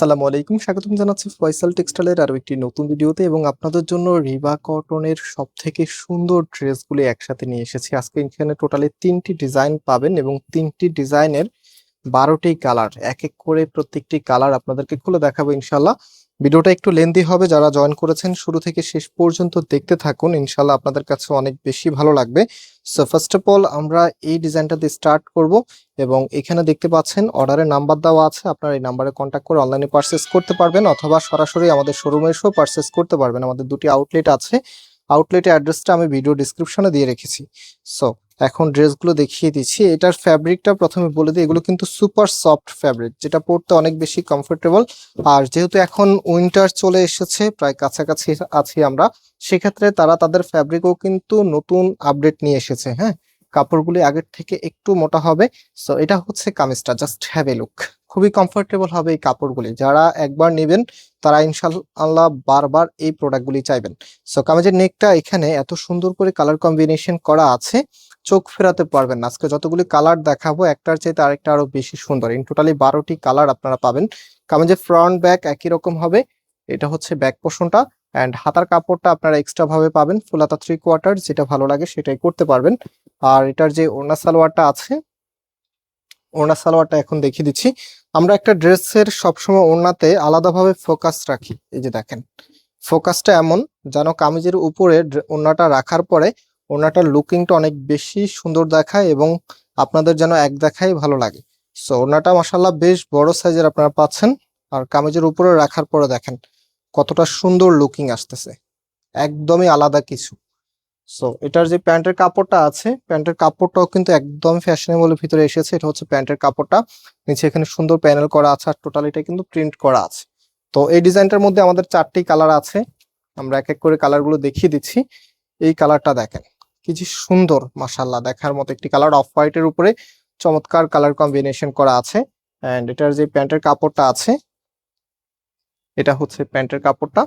আসসালামু আলাইকুম, স্বাগতম জানাচ্ছি ফয়সাল টেক্সটাইলের আরও একটি নতুন ভিডিওতে এবং আপনাদের জন্য রিবা কটনের সব থেকে সুন্দর ড্রেসগুলি একসাথে নিয়ে এসেছি। আজকে এখানে টোটালি তিনটি ডিজাইন পাবেন এবং তিনটি ডিজাইনের বারোটি কালার, এক এক করে প্রত্যেকটি কালার আপনাদেরকে খুলে দেখাবো ইনশাল্লাহ ভিডিওটা একটু লেন্দি হবে, যারা জয়েন করেছেন শুরু থেকে শেষ পর্যন্ত দেখতে থাকুন, ইনশাল্লাহ আপনাদের কাছে অনেক বেশি ভালো লাগবে। সো ফার্স্ট অফ অল আমরা এই ডিজাইনটা দিয়ে স্টার্ট করব এবং এখানে দেখতে পাচ্ছেন অর্ডারের নাম্বার দেওয়া আছে। আপনারা এই নাম্বারে কন্ট্যাক্ট করে অনলাইনে পারচেস করতে পারবেন অথবা সরাসরি আমাদের শোরুমে এসেও পারচেস করতে পারবেন। আমাদের দুটি আউটলেট আছে। আউটলেটের অ্যাড্রেসটা আমি ভিডিও ডিসক্রিপশনে দিয়ে রেখেছি। সো এখন ড্রেসগুলো দেখিয়ে দিচ্ছি। এটার ফ্যাব্রিকটা প্রথমে বলে দিই, এগুলো কিন্তু সুপার সফট ফ্যাব্রিক, যেটা পরতে অনেক বেশি কমফোর্টেবল আর যেহেতু এখন উইন্টার চলে এসেছে, প্রায় কাছাকাছি আছি আমরা, সেক্ষেত্রে তারা তাদের ফ্যাব্রিকও কিন্তু নতুন আপডেট নিয়ে এসেছে হ্যাঁ? কাপড়গুলি আগের থেকে একটু মোটা হবে। সো এটা হচ্ছে কামিজটা জাস্ট হ্যাভ এ লুক খুবই কমফোর্টেবল হবে এই কাপড়গুলি। যারা একবার নেবেন, তারা ইনশাল্লাহ বারবার এই প্রোডাক্টগুলি চাইবেন। সো কামিজের নেকটা এখানে এত সুন্দর করে কালার কম্বিনেশন করা আছে। চোখ ফেরাতে পারবেন না। আজকে যতগুলি কালার দেখাবো, একটার চাইতে আরেকটা আরও বেশি সুন্দর। ইন টোটালি বারোটি কালার আপনারা পাবেন। কামিজের ফ্রন্ট ব্যাক একই রকম হবে। এটা হচ্ছে ব্যাক পোর্শনটা অ্যান্ড হাতার কাপড়টা আপনারা এক্সট্রা ভাবে পাবেন। ফুল হাতা থ্রি কোয়ার্টার যেটা ভালো লাগে সেটাই করতে পারবেন। আর এটার যে ওড়না সালোয়ারটা আছে, ওড়না সালোয়ারটা এখন দেখিয়ে দিচ্ছি। আমরা একটা ড্রেসের সবসময় ওড়নাতে আলাদাভাবে ফোকাস রাখি। এই যে দেখেন ফোকাসটা এমন, যেন কামিজের উপরে ওড়নাটা রাখার পরে ওড়নাটার লুকিংটা অনেক বেশি সুন্দর দেখায় এবং আপনাদের যেন এক দেখাই ভালো লাগে। সো ওড়নাটা মাসাল্লাহ বেশ বড় সাইজের আপনারা পাচ্ছেন। আর কামিজের উপরে রাখার পরে দেখেন কতটা সুন্দর লুকিং আসতেছে। একদমই আলাদা কিছু। সো এটার যে প্যান্টের কাপড়টা আছে, প্যান্টের কাপড়টাও কিন্তু একদম ফ্যাশনেবল ভিতরে এসেছে। এটা হচ্ছে প্যান্টের কাপড়টা। নিচে এখানে সুন্দর প্যানেল করা আছে আর টোটাল এটা কিন্তু প্রিন্ট করা আছে। তো, এই ডিজাইনটার মধ্যে আমাদের চারটি কালার আছে। আমরা এক এক করে কালারগুলো দেখিয়ে দিচ্ছি। এই কালারটা দেখেন। কি যে সুন্দর মাসাল্লাহ দেখার মতো একটি কালার অফ হোয়াইটের উপরে চমৎকার কালার কম্বিনেশন করা আছে। এন্ড এটার যে প্যান্টের কাপড়টা আছে, এটা হচ্ছে প্যান্টের কাপড়টা।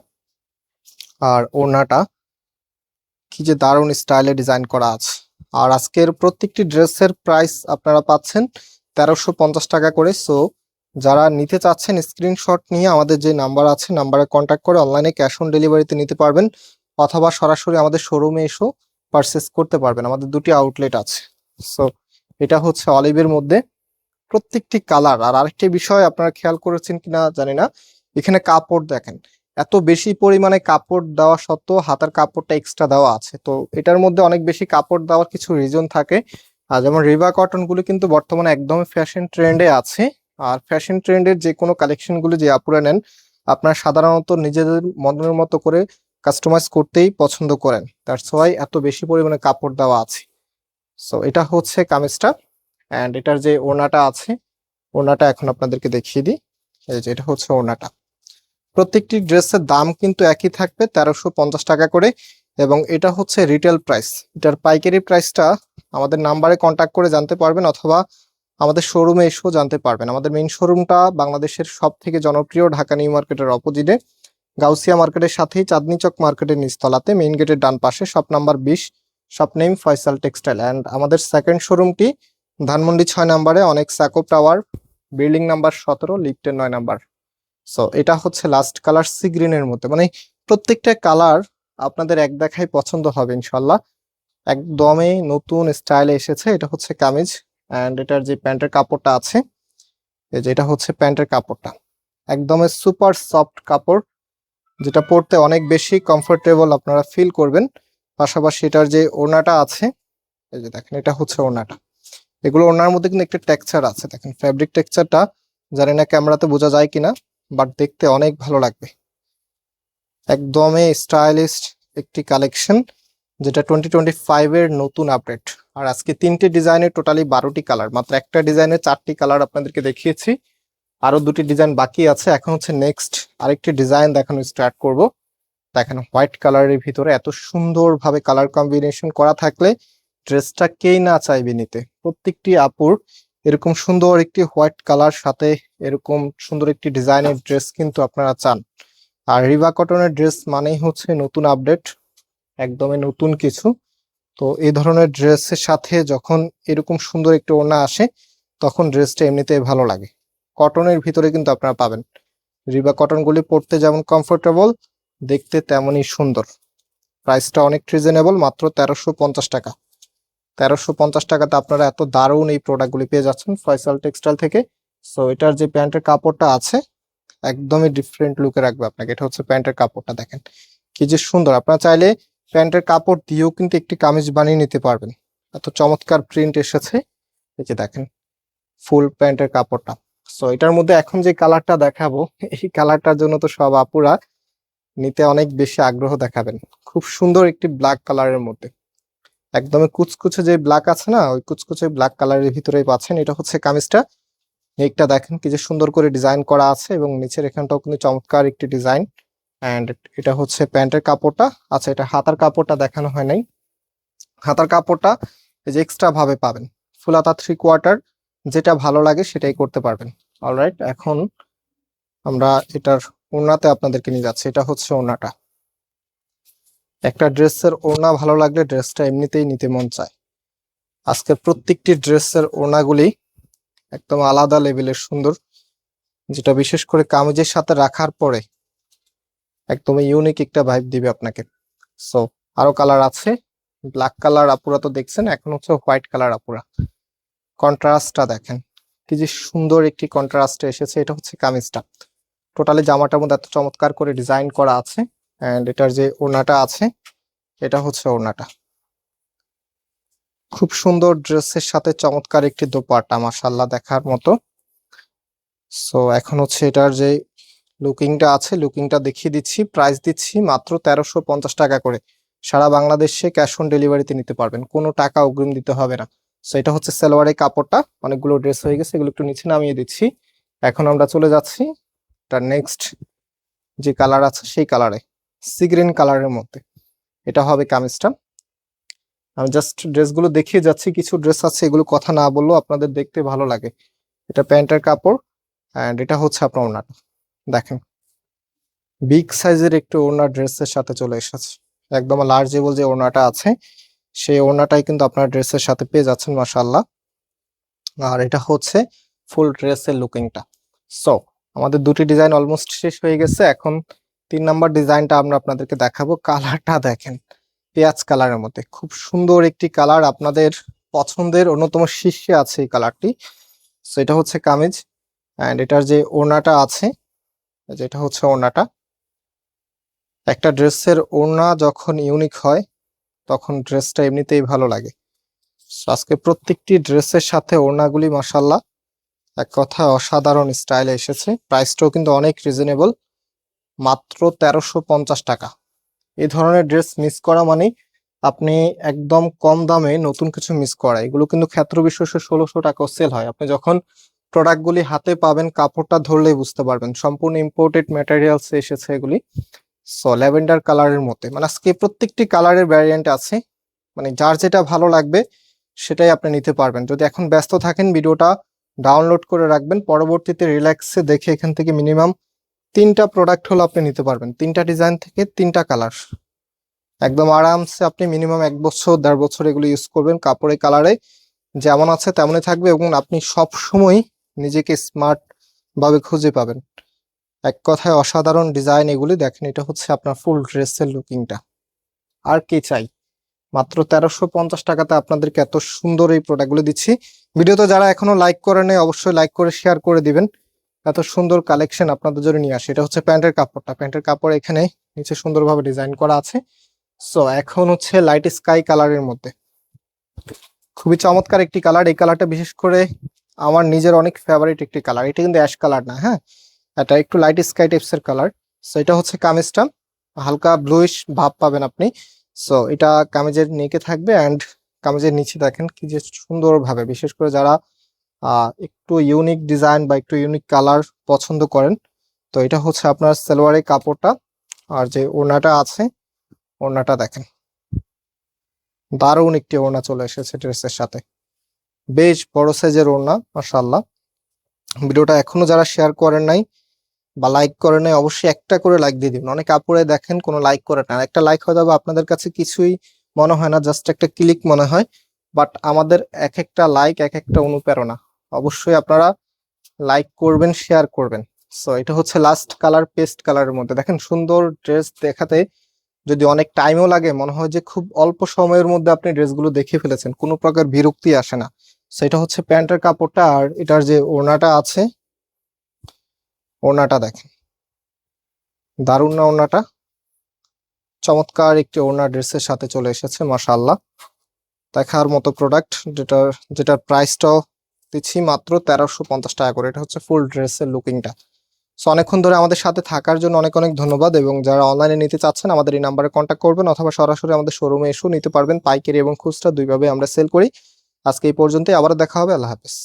আর ওড়নাটা কি যে দারুণ স্টাইলে ডিজাইন করা আছে। আর আজকের প্রত্যেকটি ড্রেসের প্রাইস আপনারা পাচ্ছেন তেরোশো পঞ্চাশ টাকা করে। সো যারা নিতে চাচ্ছেন স্ক্রিনশট নিয়ে আমাদের যে নাম্বার আছে নাম্বারে কন্ট্যাক্ট করে অনলাইনে ক্যাশ অন ডেলিভারিতে নিতে পারবেন। অথবা সরাসরি আমাদের শোরুমে এসেও পারচেস করতে পারবেন। আমাদের দুটি আউটলেট আছে। সো এটা হচ্ছে অলিভের মধ্যে প্রত্যেকটি কালার আর আরেকটি বিষয় আপনারা খেয়াল করেছেন কিনা জানি না। এখানে কাপড় দেখেন। এত বেশি পরিমাণে কাপড় দেওয়া সত্ত্বেও হাতার কাপড়টা এক্সট্রা দেওয়া আছে। তো এটার মধ্যে অনেক বেশি কাপড় দেওয়ার কিছু রিজন থাকে। আর যেমন রিবা কটনগুলো কিন্তু বর্তমানে একদম ফ্যাশন ট্রেন্ডে আছে। আর ফ্যাশন ট্রেন্ডের যে কোনো কালেকশনগুলো যে আপুরা নেন, আপনারা সাধারণত নিজেদের মনের মতো করে কাস্টমাইজ করতেই পছন্দ করেন। তার ওয়াই এত বেশি পরিমাণে কাপড় দেওয়া আছে। সো এটা হচ্ছে কামিজটা অ্যান্ড এটার যে ওড়নাটা আছে, ওড়নাটা এখন আপনাদেরকে দেখিয়ে দিই। এই যে, এটা হচ্ছে ওড়নাটা। প্রত্যেকটি ড্রেসের দাম কিন্তু একই থাকবে, তেরোশো পঞ্চাশ টাকা করে এবং এটা হচ্ছে রিটেল প্রাইস এটার পাইকারি প্রাইসটা আমাদের নাম্বারে কন্ট্যাক্ট করে জানতে পারবেন অথবা আমাদের শোরুমে এসেও জানতে পারবেন। আমাদের মেইন শোরুমটা বাংলাদেশের সব থেকে জনপ্রিয় ঢাকা নিউ মার্কেটের অপোজিটে গাউসিয়া মার্কেটের সাথেই চাঁদনি চক মার্কেটের নিচতলাতে মেইন গেটের ডান পাশে শপ নাম্বার বিশ shop name Faisal textile and আমাদের সেকেন্ড শোরুমটি ধানমন্ডি ছয় নাম্বারে অনেক স্যাকোপ টাওয়ার বিল্ডিং নাম্বার সতেরো লিফটের নয় নাম্বার। সো এটা হচ্ছে লাস্ট কালার সি গ্রিনের মধ্যে। মানে প্রত্যেকটা কালার আপনাদের এক দেখাই পছন্দ হবে ইনশাল্লাহ একদমই নতুন স্টাইলে এসেছে, এটা হচ্ছে কামিজ অ্যান্ড এটার যে প্যান্টের কাপড়টা আছে, এই যে এটা হচ্ছে প্যান্টের কাপড়টা। একদমই সুপার সফট কাপড়। যেটা পরতে অনেক বেশি কমফোর্টেবল আপনারা ফিল করবেন। পাশাপাশি এটার যে ওড়নাটা আছে, এই যে দেখেন, এটা হচ্ছে ওড়নাটা। এগুলো ওড়নার মধ্যে কিন্তু একটা টেক্সচার আছে। দেখেন ফ্যাব্রিক টেক্সচারটা জানি না ক্যামেরাতে বোঝা যায় কিনা বাট দেখতে অনেক ভালো লাগবে। একদমই স্টাইলিশ একটি কালেকশন যেটা টোয়েন্টি টোয়েন্টি ফাইভের নতুন আপডেট আর আজকে তিনটে ডিজাইনের টোটালি বারোটি কালার মাত্র একটা ডিজাইনের চারটি কালার আপনাদেরকে দেখিয়েছি। আরও দুটি ডিজাইন বাকি আছে। এখন হচ্ছে নেক্সট আরেকটি ডিজাইন দেখানো স্টার্ট করব। দেখেন হোয়াইট কালারের ভিতরে এত সুন্দরভাবে কালার কম্বিনেশন করা থাকলে ড্রেসটা কেই না চাইবে নিতে? প্রত্যেকটি আপুর এরকম সুন্দর একটি হোয়াইট কালার সাথে এরকম সুন্দর একটি ডিজাইনের ড্রেস কিন্তু আপনারা চান। আর রিভা কটনের ড্রেস মানেই হচ্ছে নতুন আপডেট একদমই নতুন কিছু। তো এই ধরনের ড্রেসের সাথে যখন এরকম সুন্দর একটি ওড়না আসে, তখন ড্রেসটা এমনিতেই ভালো লাগে। কটনের ভিতরে কিন্তু আপনারা পাবেন। রিবা কটনগুলি পরতে যেমন কমফোর্টেবল দেখতে তেমনই সুন্দর। প্রাইসটা অনেক রিজনেবল মাত্র তেরোশো পঞ্চাশ টাকা। তেরোশো পঞ্চাশ টাকাতে আপনারা এত দারুণ এই প্রোডাক্টগুলি পেয়ে যাচ্ছেন ফয়সাল টেক্সটাইল থেকে। সো এটার যে প্যান্টের কাপড়টা আছে, একদমই ডিফারেন্ট লুকে রাখবে আপনাকে। এটা হচ্ছে প্যান্টের কাপড়টা দেখেন। কি যে সুন্দর। আপনারা চাইলে প্যান্টের কাপড় দিয়েও কিন্তু একটি কামিজ বানিয়ে নিতে পারবেন। এত চমৎকার প্রিন্ট এসেছে। এই যে দেখেন ফুল প্যান্টের কাপড়টা। সো এটার মধ্যে এখন যে কালারটা দেখাবো, এই কালারটার জন্য তো সব আপুরা নিতে অনেক বেশি আগ্রহ দেখাবেন। খুব সুন্দর একটি ব্ল্যাক কালারের মধ্যে। একদমই কুচকুচে যে ব্ল্যাক আছে না, ওই কুচকুচে ব্ল্যাক কালারের ভিতরেই পাচ্ছেন। এটা হচ্ছে কামিজটা। নেকটা দেখেন কি যে সুন্দর করে ডিজাইন করা আছে এবং নিচের এখানটাও কিন্তু চমৎকার একটি ডিজাইন অ্যান্ড এটা হচ্ছে প্যান্টের কাপড়টা। আচ্ছা এটা হাতার কাপড়টা দেখানো হয় নাই। হাতার কাপড়টা এই যে এক্সট্রা ভাবে পাবেন। ফুল হাতা থ্রি কোয়ার্টার যেটা ভালো লাগে সেটাই করতে পারবেন। অলরাইট এখন আমরা এটার ওড়নাতে আপনাদেরকে নিয়ে যাচ্ছি। এটা হচ্ছে ওড়নাটা একটা ড্রেসের ওড়না ভালো লাগলে ড্রেসটা এমনিতেই নিতে মন চায়। আজকের প্রত্যেকটি ড্রেসের ওড়নাগুলি একদম আলাদা লেভেলের সুন্দর, যেটা বিশেষ করে কামিজের সাথে রাখার পরে একদম ইউনিক একটা ভাইব দিবে আপনাকে। সো আরও কালার আছে ব্ল্যাক কালার আপুরা তো দেখছেন, এখন হচ্ছে হোয়াইট কালার আপুরা। কন্ট্রাস্টটা দেখেন। কি যে সুন্দর একটি কন্ট্রাস্ট এসেছে, এটা হচ্ছে কামিজটা। টোটালি জামাটার মধ্যে এত চমৎকার করে ডিজাইন করা আছে অ্যান্ড এটার যে ওড়নাটা আছে, এটা হচ্ছে ওড়নাটা। খুব সুন্দর ড্রেসের সাথে চমৎকার একটি দোপাট্টা মাশাল্লাহ দেখার মতো। সো এখন হচ্ছে এটার যে লুকিংটা আছে লুকিংটা দেখিয়ে দিচ্ছি প্রাইস দিচ্ছি মাত্র তেরোশো পঞ্চাশ টাকা করে। সারা বাংলাদেশে ক্যাশ অন ডেলিভারিতে নিতে পারবেন, কোনো টাকা অগ্রিম দিতে হবে না। সো এটা হচ্ছে সালোয়ারের কাপড়টা। অনেকগুলো ড্রেস হয়ে গেছে, এগুলো একটু নিচে নামিয়ে দিচ্ছি। এখন আমরা চলে যাচ্ছি তার নেক্সট যে কালার আছে, সেই কালারে সি গ্রিন কালারের মধ্যে। এটা হবে কামিজটা। আমি জাস্ট ড্রেসগুলো দেখিয়ে যাচ্ছি, কিছু ড্রেস আছে, এগুলো কথা না বললেও আপনাদের দেখতে ভালো লাগে। এটা প্যান্টের কাপড় অ্যান্ড এটা হচ্ছে আপনার ওড়নাটা। দেখেন বিগ সাইজের একটু ওড়না ড্রেসের সাথে চলে এসেছে। একদম লার্জেবল যে ওড়নাটা আছে সেই ওড়নাটাই কিন্তু আপনার ড্রেসের সাথে পেয়ে যাচ্ছেন মাশাল্লাহ আর এটা হচ্ছে ফুল ড্রেসের লুকিংটা। সো, আমাদের দুটি ডিজাইন অলমোস্ট শেষ হয়ে গেছে। এখন তিন নাম্বার ডিজাইনটা আমরা আপনাদেরকে দেখাবো। কালারটা দেখেন, পেঁয়াজ কালারের মধ্যে। খুব সুন্দর একটি কালার আপনাদের পছন্দের অন্যতম শীর্ষে আছে এই কালারটি। সো, এটা হচ্ছে কামিজ অ্যান্ড এটার যে ওড়নাটা আছে, যেটা হচ্ছে ওড়নাটা। একটা ড্রেসের ওড়না যখন ইউনিক হয় তখন ড্রেসটা এমনিতেই ভালো লাগে। আজকে প্রত্যেকটি ড্রেসের সাথে ওড়নাগুলি মাসাল্লাহ এক কথায় অসাধারণ স্টাইলে এসেছে। প্রাইসটাও কিন্তু অনেক রিজনেবল মাত্র তেরোশো পঞ্চাশ টাকা। এই ধরনের ড্রেস মিস করা মানে আপনি একদম কম দামে নতুন কিছু মিস করা। এগুলো কিন্তু ক্ষেত্র বিশেষে ষোলোশো টাকাও সেল হয়। আপনি যখন প্রোডাক্টগুলি হাতে পাবেন, কাপড়টা ধরলেই বুঝতে পারবেন। সম্পূর্ণ ইম্পোর্টেড ম্যাটেরিয়ালস এসেছে এগুলি। সো ল্যাভেন্ডার কালারের মধ্যে মানে আজকে প্রত্যেকটি কালারের ভ্যারিয়েন্ট আছে মানে যার যেটা ভালো লাগবে, সেটাই আপনি নিতে পারবেন। যদি এখন ব্যস্ত থাকেন, ভিডিওটা ডাউনলোড করে রাখবেন, পরবর্তীতে রিল্যাক্সে দেখে এখান থেকে মিনিমাম তিনটা প্রোডাক্ট হলো আপনি নিতে পারবেন, তিনটা ডিজাইন থেকে তিনটা কালার একদম আরামসে আপনি মিনিমাম এক বছর, দেড় বছর এগুলো ইউজ করবেন কাপড়ের কালারে যেমন আছে তেমনই থাকবে এবং আপনি সব সময় নিজেকে স্মার্টভাবে খুঁজে পাবেন। এক কথায় অসাধারণ ডিজাইন এগুলি দেখেন, এটা হচ্ছে আপনার ফুল ড্রেসের লুকিংটা আর কি চাই? মাত্র তেরোশো পঞ্চাশ টাকাতে আপনাদেরকে এত সুন্দর এই প্রোডাক্টগুলো দিচ্ছি। ভিডিওতে যারা এখনও লাইক করে নেই, অবশ্যই লাইক করে শেয়ার করে দিবেন। এত সুন্দর কালেকশন আপনাদের জন্য নিয়ে আসে। এটা হচ্ছে প্যান্টের কাপড়টা। প্যান্টের কাপড় এখানে নিচে সুন্দরভাবে ডিজাইন করা আছে। সো এখন হচ্ছে লাইট স্কাই কালারের মধ্যে। খুবই চমৎকার একটি কালার এই কালারটা বিশেষ করে আমার নিজের অনেক ফেভারিট একটি কালার এটা কিন্তু অ্যাশ কালার না হ্যাঁ? এটা একটু লাইট স্কাই টাইপস এর কালার সো এটা হচ্ছে কামিজটা হালকা ব্লুইশ ভাব পাবেন আপনি। সো এটা কামিজের নেকে থাকবে অ্যান্ড কামিজের নিচে দেখেন কি যে সুন্দরভাবে। বিশেষ করে যারা একটু ইউনিক ডিজাইন বা একটু ইউনিক কালার পছন্দ করেন, তো এটা হচ্ছে আপনার সালোয়ারের কাপড়টা। আর যে ওড়নাটা আছে, ওড়নাটা দেখেন। দারুণ একটি ওড়না চলে এসেছে ড্রেসের সাথে। বেশ বড় সাইজের ওড়না, মাশাআল্লাহ। ভিডিওটা এখনও যারা শেয়ার করেন নাই বা লাইক করে নাই অবশ্যই একটা করে লাইক দিয়ে দিবেন। অনেক আপুরে দেখেন কোনো লাইক করে না। একটা লাইক হয়তো আপনাদের কাছে কিছুই মনে হয় না জাস্ট একটা ক্লিক মনে হয়। বাট আমাদের এক একটা লাইক এক একটা অনুপ্রেরণা। অবশ্যই আপনারা লাইক করবেন শেয়ার করবেন। সো এটা হচ্ছে লাস্ট কালার পেস্ট কালারের মধ্যে। দেখেন সুন্দর ড্রেস দেখাতে যদি অনেক টাইমও লাগে, মনে হয় যে খুব অল্প সময়ের মধ্যে আপনি ড্রেসগুলো দেখে ফেলেছেন। কোনো প্রকার বিরক্তি আসে না। সেটা হচ্ছে প্যান্টের কাপড়টা আর এটার যে ওড়নাটা আছে ওড়নাটা দেখেন। দারুণ না ওড়নাটা? চমৎকার একটি ওড়না ড্রেসের সাথে চলে এসেছে, মাশাআল্লাহ। দেখার মতো প্রোডাক্ট যেটার যেটার প্রাইসটাও দিচ্ছি মাত্র তেরোশো পঞ্চাশ টাকা করে। এটা হচ্ছে ফুল ড্রেসের লুকিংটা সো অনেকক্ষণ ধরে আমাদের সাথে থাকার জন্য অনেক অনেক ধন্যবাদ এবং যারা অনলাইনে নিতে চাচ্ছেন, আমাদের এই নাম্বারে কন্ট্যাক্ট করবেন অথবা সরাসরি আমাদের শোরুমে এসেও নিতে পারবেন। পাইকারি এবং খুচরা দুইভাবে আমরা সেল করি। আজকে এই পর্যন্তই, আবারও দেখা হবে, আল্লাহ হাফেজ।